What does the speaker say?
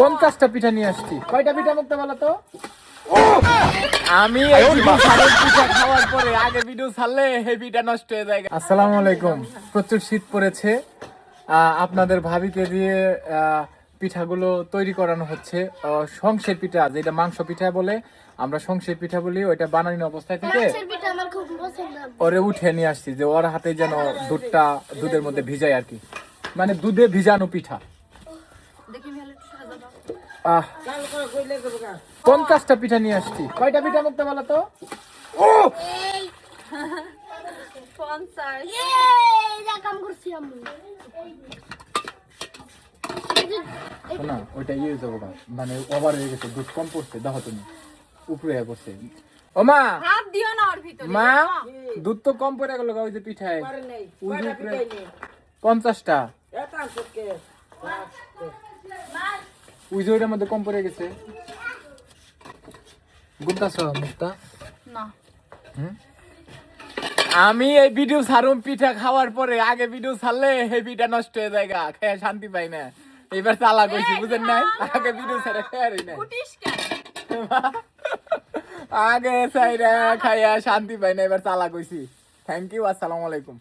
পঞ্চাশটা পিঠা নিয়ে আসছি। কয়টা পিঠা মুক্ত বলো তো? আমি পিঠা খাওয়ার পরে আগে ভিডিও ছাড়লে এই পিঠা নষ্ট হয়ে যায়। আসসালামু আলাইকুম। প্রচুর শীত পড়েছে। আহ, আপনাদের ভাবিকে দিয়ে আহ, পিঠাগুলো তৈরি করানো হচ্ছে। সংসের পিঠা যেটা মাংস পিঠা বলে আমরা সংসের পিঠা বলি ওইটা বানানো অবস্থায় থেকে মাছের পিঠা আমার খুব পছন্দ। ওরে উঠে নিয়ে আসছি যে ওর হাতে যেন দুধটা দুধের মধ্যে ভিজায় আর কি। মানে দুধে ভিজানো পিঠা। পঞ্চাশটা পিঠা নিয়ে আসছি। কয়টা পিঠা মুক্ত বলো তো? না ওইটা ইয়ে হয়ে যাব মানে ওভার হয়ে গেছে দুধ কম পড়ছে দেখো তুমি। উপরে পড়ছে। ও মা! হাত দিও না ওর ভিতরে মা! দুধ তো কম পড়ে গেল ওই যে পিঠায়। ওই যে উপরে পঞ্চাশটা। ওই যে ওইটার মধ্যে কম পড়ে গেছে। গুনতাছ মুক্তা? না। আমি এই ভিডিও ছাড়ুম পিঠা খাওয়ার পরে আগে ভিডিও ছাড়লে এই পিঠা নষ্ট হয়ে যায় গা খেয়ে শান্তি পাই না। এবার চালা কইছি বুঝেন নাই? আগে ভিডিও ছাড়া খেয়ারই না আগে চাইরা খাইয়া শান্তি পাই না এবার চালা কইছি। থ্যাংক ইউ আসসালামু আলাইকুম।